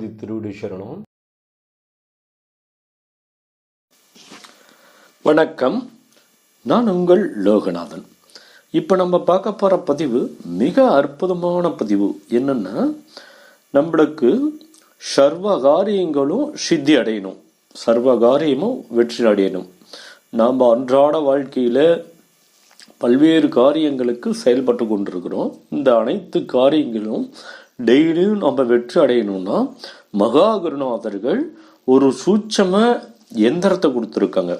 திருவிடி சரணம் வணக்கம். நான் உங்கள் லோகநாதன். இப்போ நம்ம பார்க்க போகிற பதிவு மிக அற்புதமான பதிவு. என்னன்னா நம்மளுக்கு சர்வ காரியங்களும் சித்தி அடையணும். சர்வ காரியமும் வெற்றி அடையணும். நாம் அன்றாட வாழ்க்கையில் பல்வேறு காரியங்களுக்கு செயல்பட்டு கொண்டிருக்கிறோம். இந்த அனைத்து காரியங்களும் டெய்லியும் நம்ம வெற்றி அடையணும்னா மகா குருநாதர்கள் ஒரு சூட்சம எந்திரத்தை கொடுத்துருக்காங்க.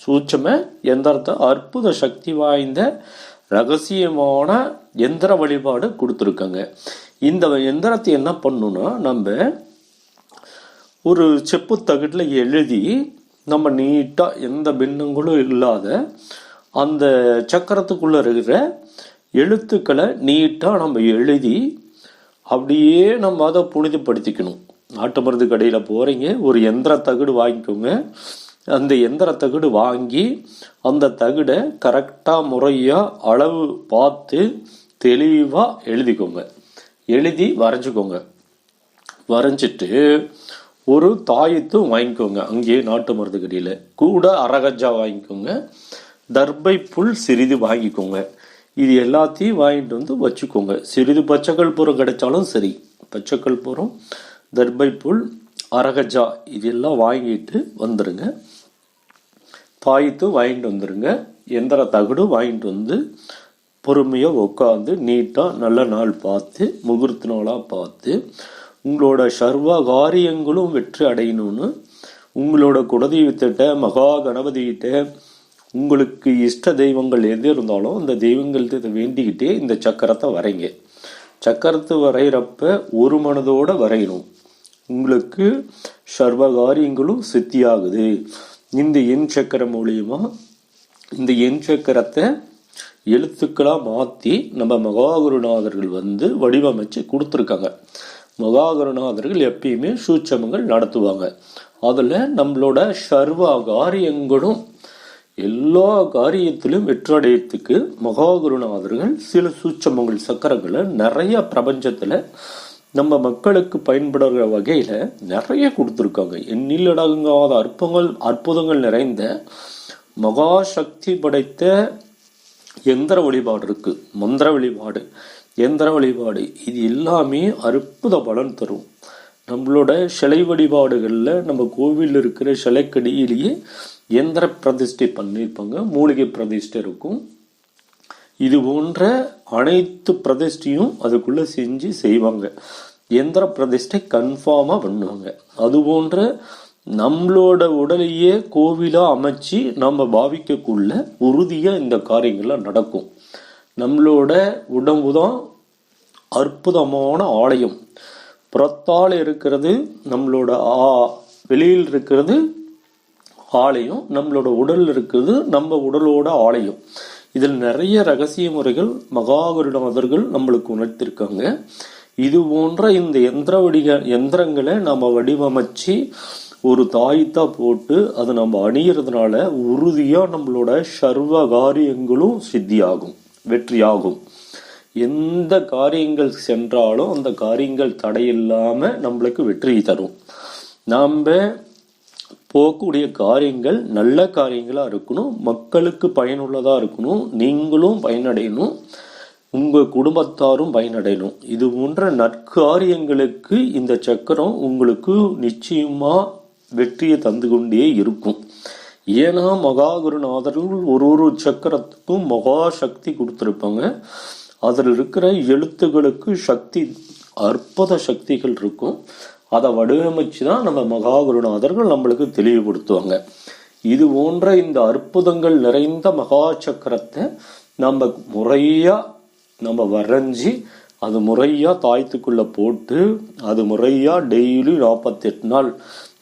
சூட்சம எந்திரத்தை அற்புத சக்தி வாய்ந்த ரகசியமான எந்திர வழிபாடு கொடுத்துருக்காங்க. இந்த எந்திரத்தை என்ன பண்ணணுன்னா நம்ம ஒரு செப்பு தகட்டில் எழுதி நம்ம நீட்டாக எந்த பின்னங்களும் இல்லாத அந்த சக்கரத்துக்குள்ளே இருக்கிற எழுத்துக்களை நீட்டாக நம்ம எழுதி அப்படியே நம்ம அதை புனிதப்படுத்திக்கணும். நாட்டு மருந்து கடையில் போகிறீங்க ஒரு எந்திர தகடு வாங்கிக்கோங்க. அந்த எந்திர தகடு வாங்கி அந்த தகடை கரெக்டாக முறையாக அளவு பார்த்து தெளிவாக எழுதிக்கோங்க. எழுதி வரைஞ்சிக்கோங்க. வரைஞ்சிட்டு ஒரு தாயத்தும் வாங்கிக்கோங்க. அங்கேயே நாட்டு மருந்து கடையில். கூட அரகஜா வாங்கிக்கோங்க. தர்பை புல் சிறிது வாங்கிக்கோங்க. இது எல்லாத்தையும் வாங்கிட்டு வந்து வச்சுக்கோங்க. சிறிது பச்சைக்கல் பூரம் கிடைச்சாலும் சரி. பச்சைக்கல் பூரம் தர்பை புல் அரகஜா இதெல்லாம் வாங்கிட்டு வந்துடுங்க தாயத்தும் வாங்கிட்டு வந்துடுங்க எந்திர தகடும் வாங்கிட்டு வந்து பொறுமையாக உட்காந்து நீட்டாக நல்ல நாள் பார்த்து முகூர்த்த நாளாக பார்த்து உங்களோட சர்வ காரியங்களும் வெற்றி அடையணும்னு உங்களோட குலதெய்வத்திட்ட மகா கணபதிகிட்ட உங்களுக்கு இஷ்ட தெய்வங்கள் எது இருந்தாலும் அந்த தெய்வங்கள்கிட்ட வேண்டிக்கிட்டே இந்த சக்கரத்தை வரைங்க. சக்கரத்தை வரைகிறப்ப ஒரு மனதோட வரையணும். உங்களுக்கு சர்வ காரியங்களும் சித்தியாகுது. இந்த எண் சக்கரம் மூலியமா இந்த எண் சக்கரத்தை எழுத்துக்களாக மாற்றி நம்ம மகாகுருநாதர்கள் வந்து வடிவமைச்சு கொடுத்துருக்காங்க. மகாகுருநாதர்கள் எப்பயுமே சூட்சமங்கள் நடத்துவாங்க. அதில் நம்மளோட சர்வ காரியங்களும் எல்லா காரியத்திலும் வெற்றடையத்துக்கு மகாகுருநாதர்கள் சில சூட்சமங்கள் சக்கரங்களை நிறைய பிரபஞ்சத்தில் நம்ம மக்களுக்கு பயன்படுற வகையில் நிறைய கொடுத்துருக்காங்க. எண்ணிலடங்காத அற்புதங்கள் அற்புதங்கள் நிறைந்த மகா சக்தி படைத்த எந்திர வழிபாடு இருக்குது மந்திர வழிபாடு எந்திர வழிபாடு. இது எல்லாமே அற்புத பலன் தரும். நம்மளோட சிலை வழிபாடுகளில் நம்ம கோவிலில் இருக்கிற சிலைக்கடியிலேயே எந்திர பிரதிஷ்டை பண்ணியிருப்பாங்க மூலிகை பிரதிஷ்டை இருக்கும். இது போன்ற அனைத்து பிரதிஷ்டையும் அதுக்குள்ளே செஞ்சு செய்வாங்க. எந்திர பிரதிஷ்டை கன்ஃபார்மாக பண்ணுவாங்க. அது போன்ற நம்மளோட உடலையே கோவிலாக அமைச்சு நம்ம பாவிக்கக்குள்ள உறுதியாக இந்த காரியங்கள்லாம் நடக்கும். நம்மளோட உடம்பு தான் அற்புதமான ஆலயம். புறத்தால் இருக்கிறது நம்மளோட ஆ வெளியில் இருக்கிறது ஆலயம் நம்மளோட உடல் இருக்கிறது நம்ம உடலோட ஆலயம். இதில் நிறைய ரகசிய முறைகள் மகாகுருநாதர்கள் நம்மளுக்கு உணர்த்திருக்காங்க. இது போன்ற இந்த எந்திர வடிக எந்திரங்களை நம்ம வடிவமைச்சு ஒரு தாயத்தா போட்டு அதை நம்ம அணியறதுனால உறுதியாக நம்மளோட சர்வ காரியங்களும் சித்தியாகும் வெற்றியாகும். எந்த காரியங்கள் சென்றாலும் அந்த காரியங்கள் தடையில்லாமல் நம்மளுக்கு வெற்றி தரும். நாம் போகக்கூடிய காரியங்கள் நல்ல காரியங்களாக இருக்கணும் மக்களுக்கு பயனுள்ளதாக இருக்கணும் நீங்களும் பயனடையணும் உங்கள் குடும்பத்தாரும் பயனடையணும். இது போன்ற நற்காரியங்களுக்கு இந்த சக்கரம் உங்களுக்கு நிச்சயமாக வெற்றியை தந்து கொண்டே இருக்கும். ஏன்னா மகாகுருநாதர்கள் ஒரு ஒரு சக்கரத்துக்கும் மகா சக்தி கொடுத்துருப்பாங்க. அதில் இருக்கிற எழுத்துகளுக்கு சக்தி அற்புத சக்திகள் இருக்கும். அதை வடிவமைச்சு தான் நம்ம மகாகுருநாதர்கள் நம்மளுக்கு தெளிவுபடுத்துவாங்க. இது போன்ற இந்த அற்புதங்கள் நிறைந்த மகா சக்கரத்தை நம்ம முறையா நம்ம வரைஞ்சி அது முறையாக தாய்த்துக்குள்ளே போட்டு அது முறையாக டெய்லி நாற்பத்தெட்டு நாள்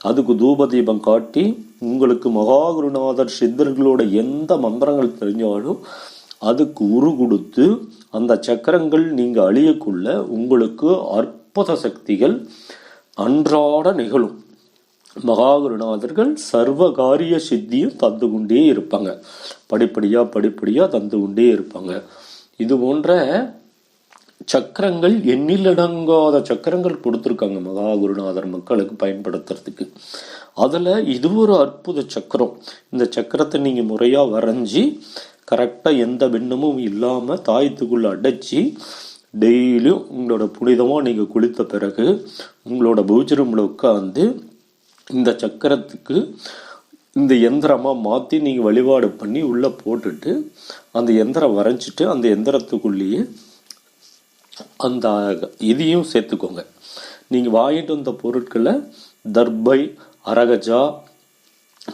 அதுக்கு தூப தீபம் காட்டி உங்களுக்கு மகாகுருநாதர் சித்தர்களோட எந்த மந்திரங்கள் தெரிஞ்சாலும் அதுக்கு உரு கொடுத்து அந்த சக்கரங்கள் நீங்கள் அழியக்குள்ள உங்களுக்கு அற்புத சக்திகள் அன்றாட நிகழும். மகாகுருநாதர்கள் சர்வ காரிய சித்தியும் தந்து கொண்டே இருப்பாங்க. படிப்படியாக படிப்படியாக தந்து கொண்டே இருப்பாங்க. இது போன்ற சக்கரங்கள் எண்ணிலடங்காத சக்கரங்கள் கொடுத்துருக்காங்க மகா குருநாதர் மக்களுக்கு பயன்படுத்துறதுக்கு. அதில் இது ஒரு அற்புத சக்கரம். இந்த சக்கரத்தை நீங்கள் முறையாக வரைஞ்சி கரெக்டாக எந்த விண்ணமும் இல்லாமல் தாயத்துக்குள்ளே அடைச்சி டெய்லியும் உங்களோட புனிதமாக நீங்கள் குளித்த பிறகு உங்களோட பூஜரமில் உட்காந்து இந்த சக்கரத்துக்கு இந்த எந்திரமாக மாற்றி நீங்கள் வழிபாடு பண்ணி உள்ளே போட்டுட்டு அந்த எந்திரம் வரைஞ்சிட்டு அந்த எந்திரத்துக்குள்ளேயே அந்த இதையும் சேர்த்துக்கோங்க. நீங்கள் வாங்கிட்டு வந்த பொருட்களை தர்பை அரகஜா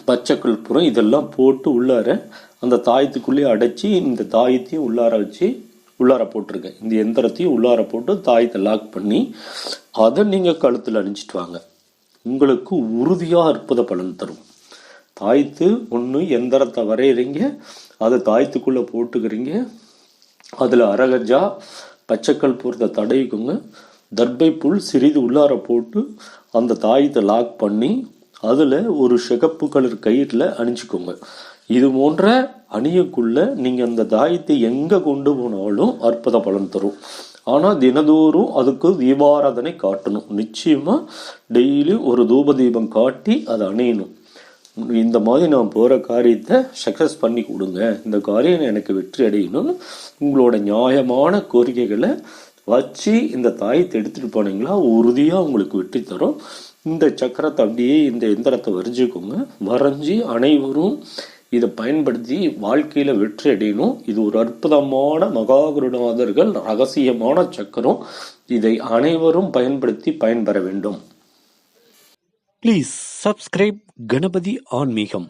பச்சைக்கல்புரம் இதெல்லாம் போட்டு உள்ளார அந்த தாயத்துக்குள்ளேயே அடைச்சி இந்த தாயத்தையும் உள்ளார வச்சு உள்ளார போட்டிருக்கேன். இந்த எந்திரத்தையும் உள்ளார போட்டு தாயத்தை லாக் பண்ணி அதை நீங்கள் கழுத்தில் அணிஞ்சிட்டு வாங்க. உங்களுக்கு உறுதியாக அற்புத பலன் தரும். தாய்த்து ஒன்று எந்திரத்தை வரைகிறீங்க அதை தாயத்துக்குள்ளே போட்டுக்கிறீங்க. அதில் அரகஜா பச்சைக்கல் பொறுத்த தடவிக்குங்க. தர்பை புல் சிறிது உள்ளார போட்டு அந்த தாயத்தை லாக் பண்ணி அதில் ஒரு சிகப்பு கலர் கயிறில் அணிஞ்சுக்கோங்க. இது போன்ற அணியக்குள்ள நீங்கள் அந்த தாயத்தை எங்கே கொண்டு போனாலும் அற்புத பலன் தரும். ஆனால் தினதோறும் அதுக்கு தீபாராதனை காட்டணும். நிச்சயமாக டெய்லி ஒரு தூப தீபம் காட்டி அதை அணியணும். இந்த மாதிரி நான் போகிற காரியத்தை சக்ஸஸ் பண்ணி கொடுங்க. இந்த காரியம் எனக்கு வெற்றி அடையணும்னு உங்களோட நியாயமான கோரிக்கைகளை வச்சு இந்த தாயத்தை எடுத்துகிட்டு போனீங்களா உறுதியாக உங்களுக்கு வெற்றி தரும். இந்த சக்கரத்தை அப்படியே இந்த எந்திரத்தை வரைஞ்சிக்கோங்க. வரைஞ்சி அனைவரும் இதை பயன்படுத்தி வாழ்க்கையில் வெற்றி அடையணும். இது ஒரு அற்புதமான மகாகுருநாதர்கள் ரகசியமான சக்கரம். இதை அனைவரும் பயன்படுத்தி பயன்பெற வேண்டும். ப்ளீஸ் சப்ஸ்கிரைப் கணபதி ஆன்மீகம்